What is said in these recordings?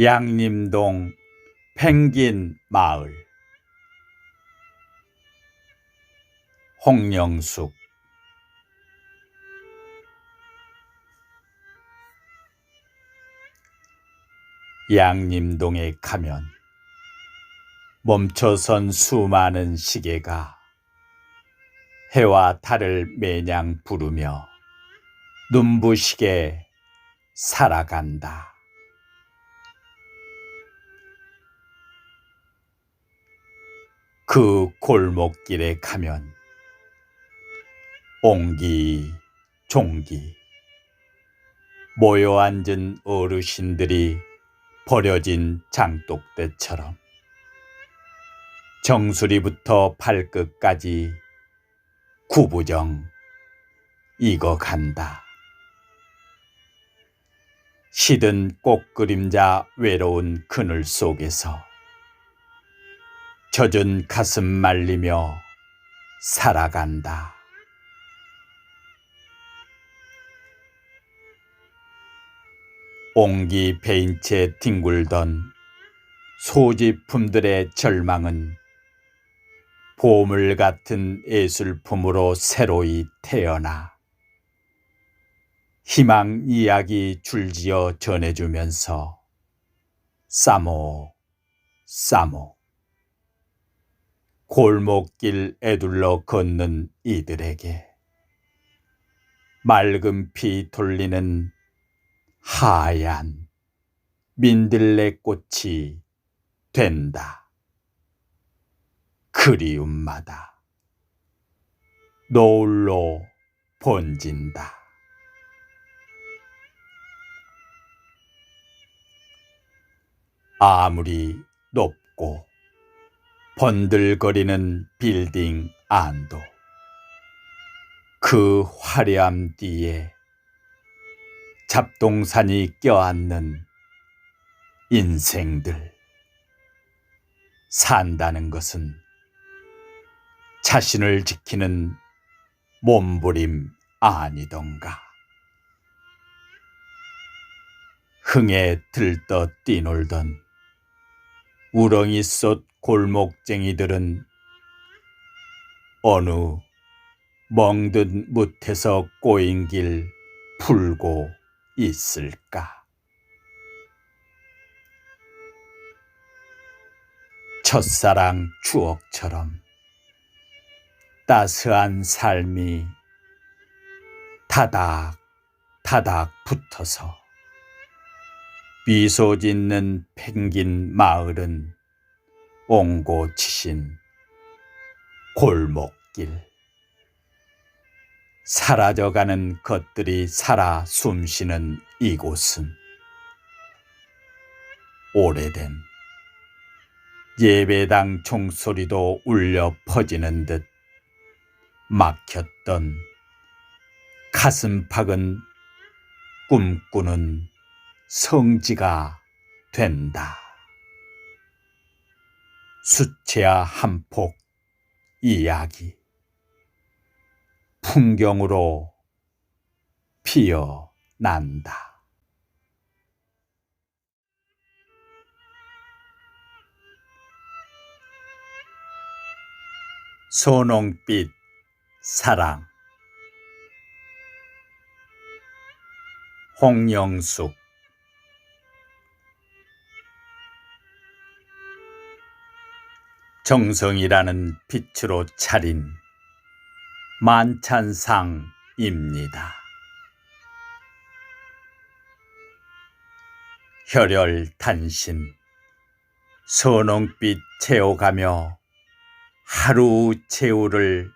양림동 펭귄 마을 홍영숙 양림동에 가면 멈춰선 수많은 시계가 해와 달을 매냥 부르며 눈부시게 살아간다. 그 골목길에 가면 옹기 종기 모여 앉은 어르신들이 버려진 장독대처럼 정수리부터 발끝까지 구부정 익어간다. 시든 꽃 그림자 외로운 그늘 속에서 젖은 가슴 말리며 살아간다. 옹기 베인 채 뒹굴던 소지품들의 절망은 보물 같은 예술품으로 새로이 태어나 희망 이야기 줄지어 전해주면서 싸모 싸모 골목길 애둘러 걷는 이들에게 맑은 피 돌리는 하얀 민들레 꽃이 된다. 그리움마다 노을로 번진다. 아무리 높고 번들거리는 빌딩 안도 그 화려함 뒤에 잡동산이 껴안는 인생들 산다는 것은 자신을 지키는 몸부림 아니던가. 흥에 들떠 뛰놀던 우렁이 쏟 골목쟁이들은 어느 멍든 뭇에서 꼬인 길 풀고 있을까? 첫사랑 추억처럼 따스한 삶이 다닥 다닥 붙어서 미소 짓는 펭귄 마을은 옹고치신 골목길 사라져가는 것들이 살아 숨쉬는 이곳은 오래된 예배당 총소리도 울려 퍼지는 듯 막혔던 가슴팍은 꿈꾸는 성지가 된다. 수채화 한폭 이야기. 풍경으로 피어난다. 소농빛 사랑. 홍영숙 정성이라는 빛으로 차린 만찬상입니다. 혈혈 단신 선홍빛 채워가며 하루 채우를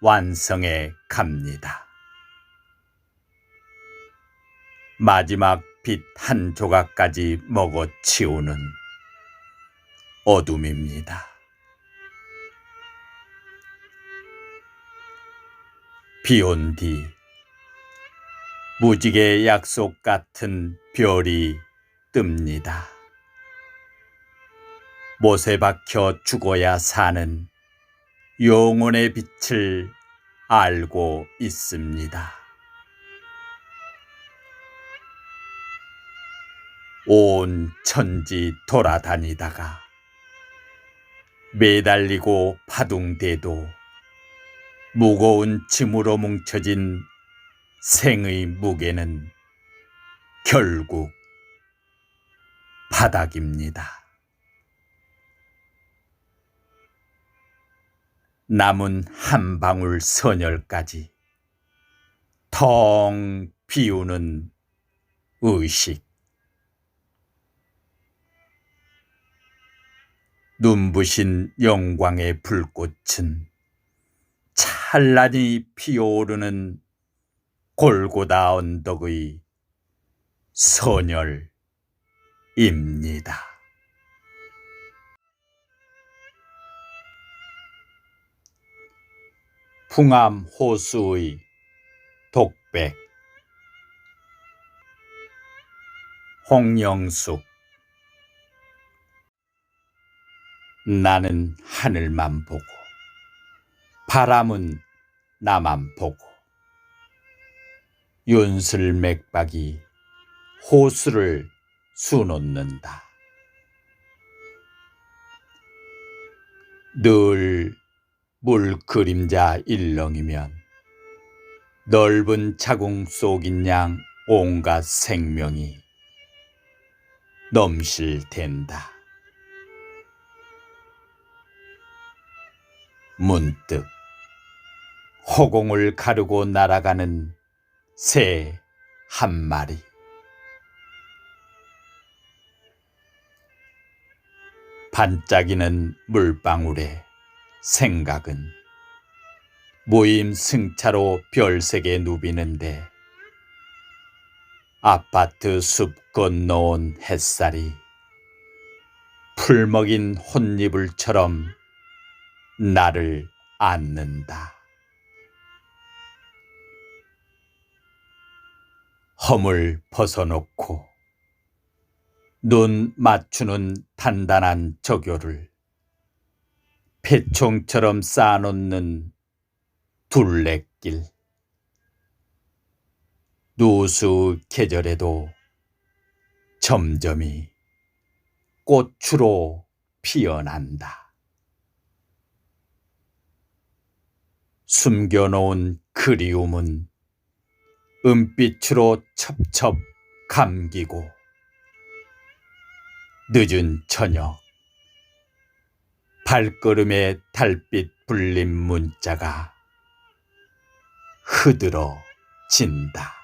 완성해 갑니다. 마지막 빛 한 조각까지 먹어 치우는 어둠입니다. 비온 뒤 무지개 약속 같은 별이 뜹니다. 못에 박혀 죽어야 사는 영혼의 빛을 알고 있습니다. 온 천지 돌아다니다가 매달리고 파둥대도 무거운 짐으로 뭉쳐진 생의 무게는 결국 바닥입니다. 남은 한 방울 선열까지 텅 비우는 의식. 눈부신 영광의 불꽃은 찬란히 피어오르는 골고다 언덕의 선열입니다. 풍암 호수의 독백 홍영숙 나는 하늘만 보고 바람은 나만 보고 윤슬 맥박이 호수를 수놓는다. 늘 물 그림자 일렁이면 넓은 자궁 속인 양 온갖 생명이 넘실댄다. 문득 허공을 가르고 날아가는 새 한 마리. 반짝이는 물방울에 생각은 모임 승차로 별색에 누비는데 아파트 숲 건너온 햇살이 풀 먹인 혼이불처럼 나를 안는다. 험을 벗어놓고 눈 맞추는 단단한 저교를 배총처럼 쌓아놓는 둘레길 누수 계절에도 점점이 꽃으로 피어난다. 숨겨놓은 그리움은 은빛으로 첩첩 감기고 늦은 저녁 발걸음에 달빛 불린 문자가 흐드러진다.